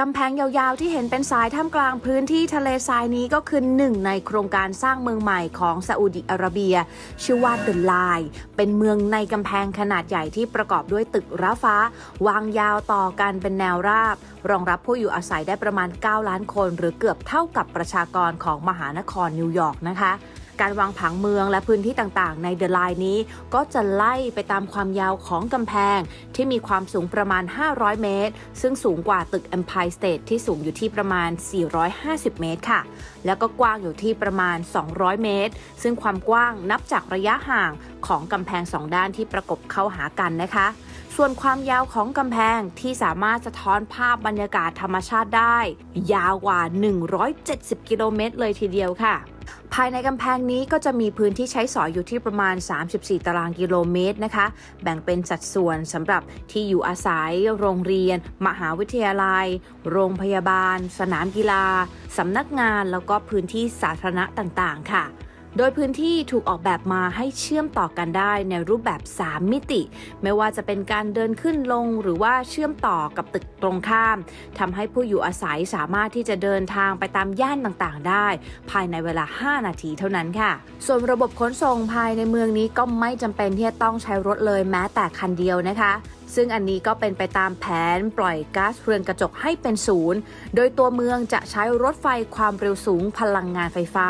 กำแพงยาวๆที่เห็นเป็นสายท่ามกลางพื้นที่ทะเลทรายนี้ก็คือหนึ่งในโครงการสร้างเมืองใหม่ของซาอุดิอาระเบีย ชื่อว่าเดอะไลน์เป็นเมืองในกำแพงขนาดใหญ่ที่ประกอบด้วยตึกร้าฟ้า วางยาวต่อกันเป็นแนวราบ รองรับผู้อยู่อาศัยได้ประมาณ 9 ล้านคน หรือเกือบเท่ากับประชากรของมหานครนิวยอร์กนะคะ การวางผังเมืองและพื้นที่ต่างๆ ในเดอะไลน์นี้ ก็จะไล่ไปตามความยาวของกำแพง ที่มีความสูงประมาณ 500 เมตร ซึ่งสูงกว่าตึก Empire State ที่สูงอยู่ที่ประมาณ 450 เมตรค่ะ แล้วก็กว้างอยู่ที่ประมาณ 200 เมตร ซึ่งความกว้างนับจากระยะห่างของกำแพงสองด้านที่ประกบเข้าหากันนะคะ ส่วนความยาวของกำแพงที่สามารถสะท้อนภาพบรรยากาศธรรมชาติได้ ยาวกว่า 170 กิโลเมตรเลยทีเดียวค่ะ ภายในกำแพงนี้ก็จะมีพื้นที่ใช้สอยอยู่ที่ประมาณ 34 ตารางกิโลเมตรนะคะ แบ่งเป็นสัดส่วนสำหรับที่อยู่อาศัย โรงเรียน มหาวิทยาลัย โรงพยาบาล สนามกีฬาสำนักงาน แล้วก็พื้นที่สาธารณะต่างๆ ค่ะ โดยพื้นที่ถูกออกแบบมาให้เชื่อมต่อกันได้ในรูปแบบ 3 มิติ ไม่ว่าจะเป็นการเดินขึ้นลงหรือว่าเชื่อมต่อกับตึกตรงข้ามทำให้ผู้อยู่อาศัยสามารถที่จะเดินทางไปตามย่านต่างๆ ได้ ภายในเวลา 5 นาทีเท่านั้นค่ะ ส่วนระบบขนส่งภายในเมืองนี้ก็ไม่จำเป็นที่จะต้องใช้รถเลยแม้แต่คันเดียวนะคะซึ่งอันนี้ก็เป็นไปตามแผนปล่อยก๊าซเรือนกระจกให้เป็นศูนย์ โดยตัวเมืองจะใช้รถไฟความเร็วสูงพลังงานไฟฟ้า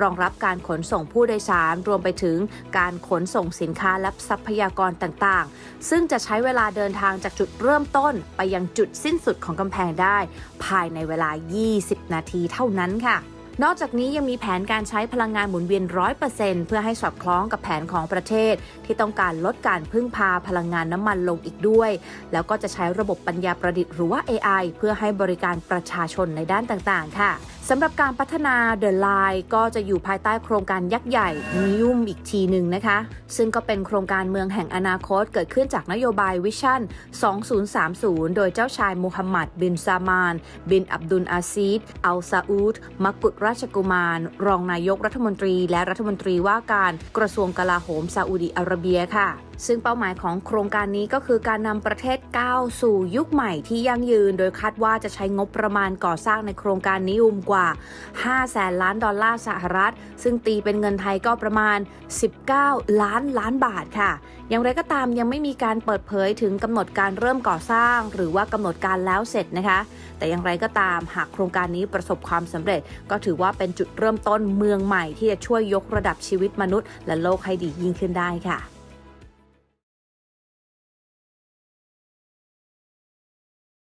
รองรับการขนส่งผู้โดยสาร รวมไปถึงการขนส่งสินค้าและทรัพยากรต่างๆ ซึ่งจะใช้เวลาเดินทางจากจุดเริ่มต้น ไปยังจุดสิ้นสุดของกำแพงได้ ภายในเวลา 20 นาทีเท่านั้นค่ะ นอกจากนี้ยังมีแผนการใช้พลังงานหมุนเวียน 100%เพื่อให้สอดคล้องกับแผนของประเทศ ที่ต้องการลดการพึ่งพาพลังงานน้ำมันลงอีกด้วย แล้วก็จะใช้ระบบปัญญาประดิษฐ์หรือว่า AI เพื่อให้บริการประชาชนในด้านต่างๆ ค่ะสำหรับการพัฒนา The Line ก็จะอยู่ภายใต้โครงการยักษ์ใหญ่นิยุ่มอีกทีหนึ่งนะคะ ซึ่งก็เป็นโครงการเมืองแห่งอนาคตเกิดขึ้นจากนโยบายวิชั่น 2030 โดยเจ้าชายมูฮัมหมัด บินซามาน บินอับดุลอาซีดอัลซาอูดมักกุฎราชกุมาร รองนายกรัฐมนตรี และรัฐมนตรีว่าการกระทรวงกลาโหมซาอุดิอาระเบียค่ะซึ่งเป้าหมายของโครงการนี้ก็คือการนำประเทศก้าวสู่ยุคใหม่ที่ยั่งยืน โดยคาดว่าจะใช้งบประมาณก่อสร้างในโครงการนี้อุมกว่า 5 แสนล้านดอลลาร์สหรัฐ ซึ่งตีเป็นเงินไทยก็ประมาณ 19 ล้านล้านบาทค่ะ อย่างไรก็ตามยังไม่มีการเปิดเผยถึงกำหนดการเริ่มก่อสร้าง หรือว่ากำหนดการแล้วเสร็จนะคะ แต่อย่างไรก็ตามหากโครงการนี้ประสบความสำเร็จ ก็ถือว่าเป็นจุดเริ่มต้นเมืองใหม่ที่จะช่วยยกระดับชีวิตมนุษย์ และโลกให้ดียิ่งขึ้นได้ค่ะ